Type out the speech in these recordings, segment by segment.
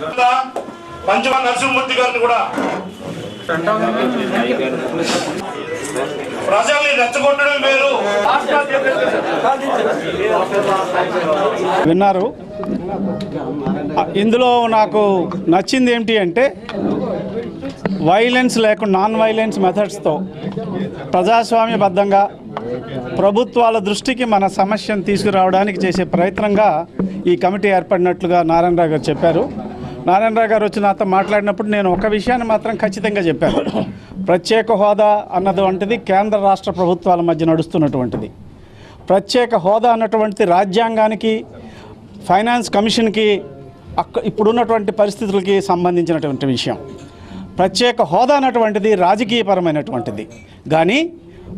తర్వాత పంచమ నరసింహమూర్తి గారిని కూడా ప్రజల్ని రెచ్చగొట్టడం వేరు విన్నారు. ఇందులో నాకు నచ్చింది ఏంటి అంటే వైలెన్స్ లేకుండా నాన్ వైలెన్స్ మెథడ్స్తో ప్రజాస్వామ్యబద్ధంగా ప్రభుత్వాల దృష్టికి మన సమస్యను తీసుకురావడానికి చేసే ప్రయత్నంగా ఈ కమిటీ ఏర్పడినట్లుగా నారాయణరావు గారు చెప్పారు. నారాయణరావు గారు వచ్చి నాతో మాట్లాడినప్పుడు నేను ఒక విషయాన్ని మాత్రం ఖచ్చితంగా చెప్పాను. ప్రత్యేక హోదా అన్నది వంటిది కేంద్ర రాష్ట్ర ప్రభుత్వాల మధ్య నడుస్తున్నటువంటిది. ప్రత్యేక హోదా అన్నటువంటిది రాజ్యాంగానికి ఫైనాన్స్ కమిషన్కి అక్క ఇప్పుడున్నటువంటి పరిస్థితులకి సంబంధించినటువంటి విషయం. ప్రత్యేక హోదా అన్నటువంటిది రాజకీయపరమైనటువంటిది. కానీ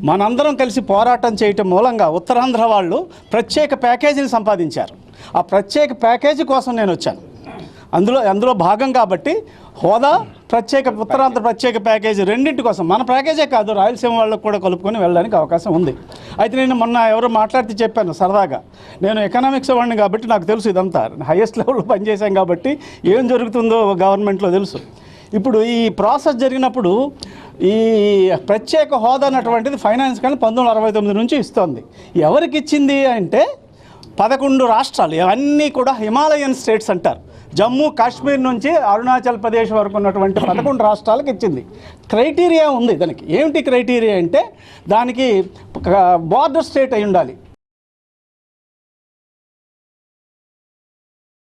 మనందరం కలిసి పోరాటం చేయటం మూలంగా ఉత్తరాంధ్ర వాళ్ళు ప్రత్యేక ప్యాకేజీని సంపాదించారు. ఆ ప్రత్యేక ప్యాకేజీ కోసం నేను వచ్చాను. అందులో అందులో భాగం కాబట్టి హోదా ప్రత్యేక ఉత్తరాంధ్ర ప్రత్యేక ప్యాకేజీ రెండింటి కోసం. మన ప్యాకేజే కాదు రాయలసీమ వాళ్ళకు కూడా కలుపుకొని వెళ్ళడానికి అవకాశం ఉంది. అయితే నేను మొన్న ఎవరో మాట్లాడితే చెప్పాను సరదాగా. నేను ఎకనామిక్స్ వాడిని కాబట్టి నాకు తెలుసు ఇదంతా. హైయెస్ట్ లెవెల్లో పనిచేశాం కాబట్టి ఏం జరుగుతుందో గవర్నమెంట్లో తెలుసు. ఇప్పుడు ఈ ప్రాసెస్ జరిగినప్పుడు ఈ ప్రత్యేక హోదా అన్నటువంటిది ఫైనాన్స్ కానీ పంతొమ్మిది అరవై తొమ్మిది నుంచి ఇస్తోంది. ఎవరికి ఇచ్చింది అంటే పదకొండు రాష్ట్రాలు ఇవన్నీ కూడా హిమాలయన్ స్టేట్స్ అంటారు. జమ్మూ కాశ్మీర్ నుంచి అరుణాచల్ ప్రదేశ్ వరకు ఉన్నటువంటి పదకొండు రాష్ట్రాలకు ఇచ్చింది. క్రైటీరియా ఉంది దానికి. ఏమిటి క్రైటీరియా అంటే దానికి బార్డర్ స్టేట్ అయి ఉండాలి.